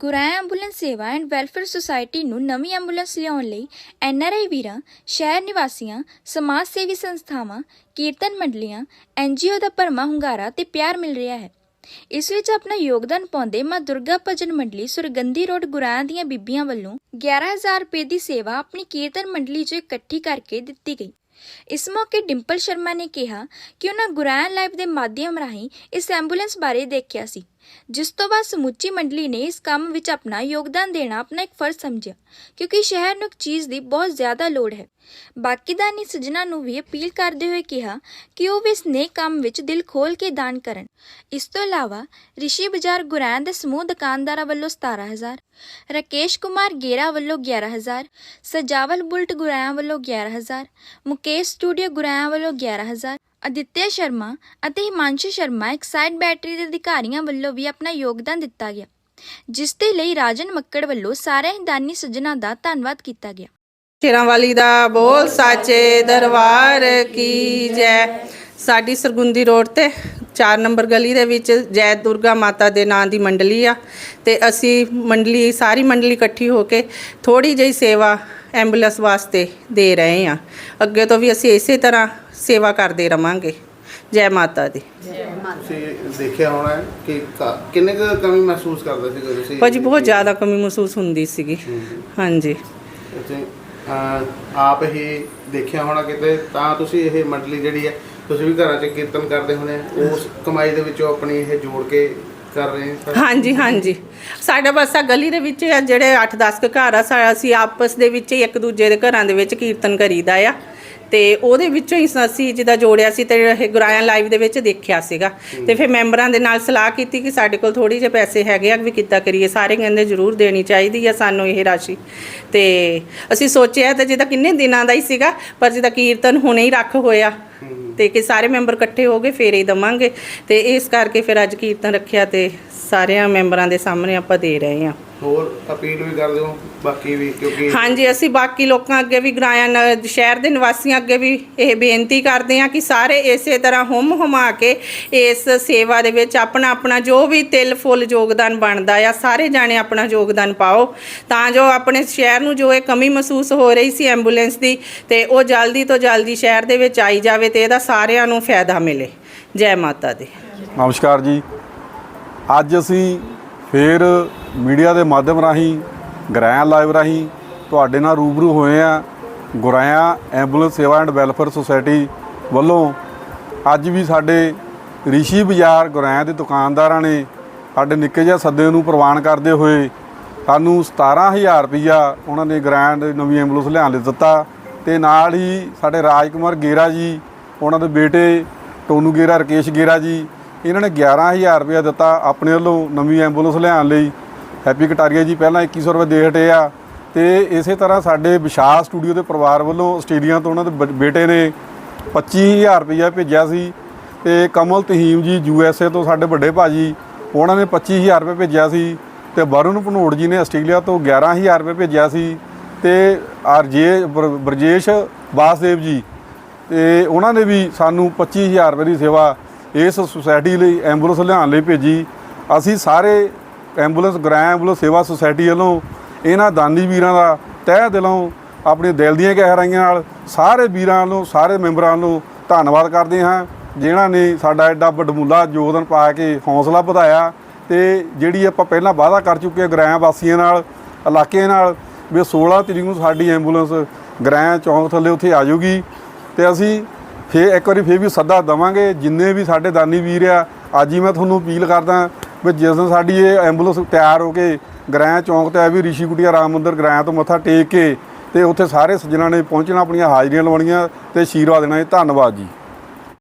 Guraya ambulance Sewa and welfare society ਨੂੰ ਨਵੀਂ ambulance ਲਿਆਉਣ ਲਈ ਐਨਆਰਆਈ ਵੀਰਾਂ, ਸ਼ਹਿਰ ਨਿਵਾਸੀਆਂ, ਸਮਾਜ ਸੇਵੀ ਸੰਸਥਾਵਾਂ, ਕੀਰਤਨ ਮੰਡਲੀਆਂ ਐਨਜੀਓ ਦਾ ਭਰਮਾ ਹੁੰਗਾਰਾ ਤੇ ਪਿਆਰ ਮਿਲ ਰਿਹਾ ਹੈ। ਇਸ ਵਿੱਚ ਆਪਣਾ ਯੋਗਦਾਨ ਪਾਉਂਦੇ ਮਾਂ ਦੁਰਗਾ ਭਜਨ ਮੰਡਲੀ ਸੁਰਗੰਧੀ ਰੋਡ ਗੁਰਾਇਆ ਦੀਆਂ ਬੀਬੀਆਂ ਵੱਲੋਂ 11000 ਰੁਪਏ ਦੀ ਸੇਵਾ ਆਪਣੀ ਕੀਰਤਨ ਮੰਡਲੀ 'ਚ ਇਕੱਠੀ ਕਰਕੇ ਦਿੱਤੀ ਗਈ। ਇਸ ਮੌਕੇ ਡਿੰਪਲ ਸ਼ਰਮਾ ਨੇ ਕਿਹਾ ਕਿ ਉਹਨਾਂ ਗੁਰਾਇਆ ਲਾਈਵ ਦੇ ਮਾਧਿਅਮ ਰਾਹੀਂ ਇਸ ਐਂਬੂਲੈਂਸ ਬਾਰੇ ਦੇਖਿਆ ਸੀ। ਜਿਸ ਤੋਂ ਬਾਅਦ ਸਮੁੱਚੀ ਮੰਡਲੀ ਨੇ ਇਸ ਕੰਮ ਵਿੱਚ ਆਪਣਾ ਯੋਗਦਾਨ ਦੇਣਾ ਆਪਣਾ ਇੱਕ ਫਰਜ਼ ਸਮਝਿਆ, ਕਿਉਂਕਿ ਸ਼ਹਿਰ ਨੂੰ ਇੱਕ ਚੀਜ਼ ਦੀ ਬਹੁਤ ਜ਼ਿਆਦਾ ਲੋੜ ਹੈ। ਬਾਕੀ ਸੱਜਣਾ ਨੂੰ ਵੀ ਅਪੀਲ ਕਰਦੇ ਹੋਏ ਕਿਹਾ ਕਿ ਉਹ ਵੀ ਇਸ ਨੇਕ ਕੰਮ ਵਿੱਚ ਦਿਲ ਖੋਲ ਕੇ ਦਾਨ ਕਰਨ। ਇਸ ਤੋਂ ਇਲਾਵਾ ਰਿਸ਼ੀ ਬਾਜ਼ਾਰ ਗੁਰੈਣ ਦੇ ਸਮੂਹ ਦੁਕਾਨਦਾਰਾਂ ਵੱਲੋਂ 17000 ਰਕੇਸ਼ ਕੁਮਾਰ ਗੇਰਾ ਵੱਲੋਂ 11000 ਸਜਾਵਲ ਬੁਲਟ ਗੁਰੈਆਂ ਵੱਲੋਂ 11000 ਮੁਕੇਸ਼ ਸਟੂਡੀਓ ਗੁਰੈਆਂ ਵੱਲੋਂ 11000 ਅਦਿੱਤਿਆ ਸ਼ਰਮਾ ਅਤੇ ਹਿਮਾਂਸ਼ੂ ਸ਼ਰਮਾ ਐਕਸਾਈਡ ਬੈਟਰੀ ਦੇ ਅਧਿਕਾਰੀਆਂ ਵੱਲੋਂ ਵੀ ਆਪਣਾ ਯੋਗਦਾਨ ਦਿੱਤਾ ਗਿਆ, ਜਿਸ ਦੇ ਲਈ ਰਾਜਨ ਮੱਕੜ ਵੱਲੋਂ ਸਾਰੇ ਦਾਨੀ ਸੱਜਣਾ ਦਾ ਧੰਨਵਾਦ ਕੀਤਾ ਗਿਆ। ਸ਼ੇਰਾਂ ਦਾ ਬੋਲ, ਸਾਚੇ ਦਰਬਾਰ ਕੀ ਜੈ, ਸਾਡੀ ਸਰਗੁੰਦੀ ਰੋਡ ਤੇ 4 ਨੰਬਰ ਗਲੀ ਦੇ ਵਿੱਚ ਜੈ ਦੁਰਗਾ ਮਾਤਾ ਦੇ ਨਾਂ ਦੀ ਮੰਡਲੀ ਆ ਤੇ ਅਸੀਂ ਮੰਡਲੀ ਸਾਰੀ ਮੰਡਲੀ ਇਕੱਠੀ ਹੋ ਕੇ ਥੋੜੀ ਜਿਹੀ ਸੇਵਾ ਐਂਬੂਲੈਂਸ ਵਾਸਤੇ ਦੇ ਰਹੇ ਆ। ਅੱਗੇ ਤੋਂ ਵੀ ਅਸੀਂ ਇਸੇ ਤਰ੍ਹਾਂ ਸੇਵਾ ਕਰਦੇ ਰਵਾਂਗੇ ਜੈ ਮਾਤਾ ਦੀ। ਤੁਸੀਂ ਦੇਖਿਆ ਹੋਣਾ ਹੈ ਕਿ ਕ- ਕਿੰਨੇ ਕੁ ਕਮੀ ਮਹਿਸੂਸ ਕਰਦੇ ਸੀ ਜਦੋਂ ਤੁਸੀਂ ਭਾਜੀ ਬਹੁਤ ਜ਼ਿਆਦਾ ਕਮੀ ਮਹਿਸੂਸ ਹੁੰਦੀ ਸੀਗੀ। ਹਾਂਜੀ। ਤੁਸੀਂ, ਅਹ, ਆਪ ਹੀ ਦੇਖਿਆ ਹੋਣਾ ਕਿਤੇ ਤਾਂ ਤੁਸੀਂ ਇਹ ਮੰਡਲੀ ਜਿਹੜੀ ਹੈ ਤੁਸੀਂ ਵੀ ਘਰਾਂ 'ਚ ਕੀਰਤਨ ਕਰਦੇ ਹੋਣੇ। ਉਸ ਕਮਾਈ ਦੇ ਵਿੱਚੋਂ ਆਪਣੀ ਇਹ ਜੋੜ ਕੇ ਕਰ ਰਹੇ ਹੋ ਹਾਂਜੀ ਹਾਂਜੀ। ਸਾਡਾ ਬਸ ਗਲੀ ਦੇ ਵਿੱਚ ਆ ਜਿਹੜੇ 8-10 ਕੁ ਘਰ ਆ ਸਾ- ਅਸੀਂ ਆਪਸ ਦੇ ਵਿੱਚ ਹੀ ਇੱਕ ਦੂਜੇ ਦੇ ਘਰਾਂ ਦੇ ਵਿੱਚ ਕੀਰਤਨ ਕਰੀਦਾ ਆ। ਤੇ ਉਹਦੇ ਵਿੱਚੋਂ ਹੀ ਅਸੀਂ ਜਿਹਦਾ ਜੋੜਿਆ ਸੀ ਤੇ ਇਹ ਗੁਰਾਇਆ ਲਾਈਵ ਦੇ ਵਿੱਚ ਦੇਖਿਆ ਸੀਗਾ। ਤੇ ਫਿਰ ਮੈਂਬਰਾਂ ਦੇ ਨਾਲ ਸਲਾਹ ਕੀਤੀ ਕਿ ਸਾਡੇ ਕੋਲ ਥੋੜੀ ਜਿਹੇ ਪੈਸੇ ਹੈਗੇ ਆ ਵੀ ਕਿੱਦਾਂ ਕਰੀਏ। ਸਾਰੇ ਕਹਿੰਦੇ ਜ਼ਰੂਰ ਦੇਣੀ ਚਾਹੀਦੀ ਆ ਸਾਨੂੰ ਇਹ ਰਾਸ਼ੀ। ਤੇ ਅਸੀਂ ਸੋਚਿਆ ਤੇ ਜਿਹਦਾ ਕਿੰਨੇ ਦਿਨਾਂ ਦਾ ਹੀ ਸੀਗਾ ਪਰ ਜਿਹਦਾ ਕੀਰਤਨ ਹੁਣੇ ਹੀ ਰੱਖ ਹੋਇਆ। ਤੇ ਕਿ ਸਾਰੇ ਮੈਂਬਰ ਇਕੱਠੇ ਹੋ ਗਏ ਫੇਰ ਹੀ ਦਵਾਂਗੇ। ਤੇ ਇਸ ਕਰਕੇ ਫਿਰ ਅੱਜ ਕੀਰਤਨ ਰੱਖਿਆ ਤੇ ਸਾਰਿਆਂ ਮੈਂਬਰਾਂ ਦੇ ਸਾਹਮਣੇ ਆਪਾਂ ਦੇ ਰਹੇ ਹਾਂ। ਹੋਰ ਅਪੀਲ ਵੀ ਕਰਦੇ ਹੋ ਬਾਕੀ ਵੀ ਕਿਉਂਕਿ ਹਾਂਜੀ ਅਸੀਂ ਬਾਕੀ ਲੋਕਾਂ ਅੱਗੇ ਵੀ ਗਰਾਇਆ ਨ- ਸ਼ਹਿਰ ਦੇ ਨਿਵਾਸੀਆਂ ਅੱਗੇ ਵੀ ਇਹ ਬੇਨਤੀ ਕਰਦੇ ਹਾਂ ਕਿ ਸਾਰੇ ਇਸੇ ਤਰ੍ਹਾਂ ਹੁਮ ਹੁਮਾ ਕੇ ਇਸ ਸੇਵਾ ਦੇ ਵਿੱਚ ਆਪਣਾ ਆਪਣਾ ਜੋ ਵੀ ਤਿਲ ਫੁੱਲ ਯੋਗਦਾਨ ਬਣਦਾ ਆ ਸਾਰੇ ਜਾਣੇ ਆਪਣਾ ਯੋਗਦਾਨ ਪਾਓ। ਤਾਂ ਜੋ ਆਪਣੇ ਸ਼ਹਿਰ ਨੂੰ ਜੋ ਇਹ ਕਮੀ ਮਹਿਸੂਸ ਹੋ ਰਹੀ ਸੀ ਐਂਬੂਲੈਂਸ ਦੀ ਤੇ ਉਹ ਜਲਦੀ ਤੋਂ ਜਲਦੀ ਸ਼ਹਿਰ ਦੇ ਵਿੱਚ ਆਈ ਜਾਵੇ ਤੇ ਇਹਦਾ ਸਾਰਿਆਂ ਨੂੰ ਫਾਇਦਾ ਮਿਲੇ। ਜੈ ਮਾਤਾ ਦੀ। ਨਮਸਕਾਰ ਜੀ। ਅੱਜ ਅਸੀਂ ਫੇਰ ਮੀਡੀਆ ਦੇ ਮਾਧਿਅਮ ਰਾਹੀਂ ਗਰਾਇਆ ਲਾਈਵ ਰਾਹੀਂ ਤੁਹਾਡੇ ਨਾਲ ਰੂਬਰੂ ਹੋਏ ਆ Guraya ambulance Sewa and welfare society ਵੱਲੋਂ ਅੱਜ ਵੀ ਸਾਡੇ ਰਿਸ਼ੀ ਬਾਜ਼ਾਰ ਗੁਰਾਇਆ ਦੇ ਦੁਕਾਨਦਾਰਾਂ ਨੇ ਸਾਡੇ ਨਿੱਕੇ ਜਿਹੇ ਸੱਦੇ ਨੂੰ ਪ੍ਰਵਾਨ ਕਰਦੇ ਹੋਏ ਸਾਨੂੰ 17000 ਰੁਪਈਆ ਉਹਨਾਂ ਨੇ ਗ੍ਰੈਂਡ ਨਵੀਂ ਐਂਬੂਲੈਂਸ ਲਿਆਉਣ ਲਈ ਦਿੱਤਾ ਤੇ ਨਾਲ ਹੀ ਸਾਡੇ ਰਾਜਕੁਮਾਰ ਗੇਰਾ ਜੀ ਉਹਨਾਂ ਦੇ ਬੇਟੇ ਟੋਨੂ ਗੇਰਾ, ਰਕੇਸ਼ ਗੇਰਾ ਜੀ, ਇਹਨਾਂ ਨੇ 11000 ਰੁਪਇਆ ਦਿੱਤਾ ਆਪਣੇ ਵੱਲੋਂ ਨਵੀਂ ਐਂਬੂਲੈਂਸ ਲਿਆਉਣ ਲਈ। ਹੈਪੀ ਕਟਾਰੀਆ ਜੀ, ਪਹਿਲਾਂ 2100 ਰੁਪਏ ਦੇ ਹਟੇ ਆ। ਤੇ ਇਸੇ ਤਰ੍ਹਾਂ ਸਾਡੇ ਵਿਸ਼ਾਲ ਸਟੂਡੀਓ ਦੇ ਪਰਿਵਾਰ ਵੱਲੋਂ ਆਸਟ੍ਰੇਲੀਆ ਤੋਂ ਉਹਨਾਂ ਦੇ ਬ- ਬੇਟੇ ਨੇ 25000 ਰੁਪਇਆ ਭੇਜਿਆ ਸੀ। ਤੇ ਕਮਲ ਤਹੀਮ ਜੀ, ਯੂ ਐਸ ਏ ਤੋਂ ਸਾਡੇ ਵੱਡੇ ਭਾਜੀ, ਉਹਨਾਂ ਨੇ 25000 ਰੁਪਏ ਭੇਜਿਆ ਸੀ। ਤੇ ਵਰੁਣ ਭਨੋੜ ਜੀ ਨੇ ਆਸਟ੍ਰੇਲੀਆ ਤੋਂ 11000 ਰੁਪਏ ਭੇਜਿਆ ਸੀ। ਤੇ ਅਰਜੇ ਬਰਜੇਸ਼ ਵਾਸਦੇਵ ਜੀ ਤੇ ਉਹਨਾਂ ਨੇ ਵੀ ਸਾਨੂੰ 25000 ਰੁਪਏ ਦੀ ਸੇਵਾ ਇਸ ਸੁਸਾਇਟੀ ਲਈ, ਐਂਬੂਲੈਂਸ ਲਿਆਉਣ ਲਈ ਭੇਜੀ। ਅਸੀਂ ਸਾਰੇ ਐਂਬੂਲੈਂਸ ਗ੍ਰਾਂ ਐਂਬੂਲੈਂਸ ਸੇਵਾ ਸੁਸਾਇਟੀ ਵੱਲੋਂ ਇਹਨਾਂ ਦਾਨੀ ਵੀਰਾਂ ਦਾ ਤਹਿ ਦਿਲੋਂ ਆਪਣੇ ਦਿਲ ਦੀਆਂ ਗਹਿਰਾਈਆਂ ਨਾਲ ਸਾਰੇ ਵੀਰਾਂ ਨੂੰ ਸਾਰੇ ਮੈਂਬਰਾਂ ਨੂੰ ਧੰਨਵਾਦ ਕਰਦੇ ਹਾਂ, ਜਿਨ੍ਹਾਂ ਨੇ ਸਾਡਾ ਐਡਾ ਵੱਡਮੁੱਲਾ ਯੋਗਦਾਨ ਪਾ ਕੇ ਹੌਸਲਾ ਵਧਾਇਆ ਤੇ ਜਿਹੜੀ ਆਪਾਂ ਪਹਿਲਾਂ ਵਾਅਦਾ ਕਰ ਚੁੱਕੇ ਗ੍ਰਾਂ ਵਾਸੀਆਂ ਨਾਲ, ਇਲਾਕੇ ਨਾਲ, ਵੀ 16 ਤਰੀਕ ਨੂੰ ਸਾਡੀ ਐਂਬੂਲੈਂਸ ਗ੍ਰਾਂ ਚੌਂਕ ਥੱਲੇ ਉੱਥੇ ਆ ਜਾਊਗੀ। ਤੇ ਅਸੀਂ ਫੇਰ ਇੱਕ ਵਾਰੀ ਫੇਰ ਵੀ ਸੱਦਾ ਦਵਾਂਗੇ, ਜਿੰਨੇ ਵੀ ਸਾਡੇ ਦਾਨੀ ਵੀਰ ਆ, ਅੱਜ ਹੀ ਮੈਂ ਤੁਹਾਨੂੰ ਅਪੀਲ ਕਰਦਾ ਵੀ ਜਿਸ ਦਿਨ ਸਾਡੀ ਇਹ ਐਂਬੂਲੈਂਸ ਤਿਆਰ ਹੋ ਕੇ ਗ੍ਰਾਂ ਚੌਂਕ ਤੇ ਆ ਵੀ ਰਿਸ਼ੀ ਕੁਟੀਆ ਰਾਮ ਮੰਦਿਰ ਗ੍ਰਾਂ ਤੋਂ ਮੱਥਾ ਟੇਕ ਕੇ ਤੇ ਉੱਥੇ ਸਾਰੇ ਸੱਜਣਾ ਨੇ ਪਹੁੰਚਣਾ, ਆਪਣੀਆਂ ਹਾਜ਼ਰੀਆਂ ਲਵਾਉਣੀਆਂ ਤੇ ਆਸ਼ੀਰਵਾਦ ਦੇਣਾ ਜੀ। ਧੰਨਵਾਦ ਜੀ।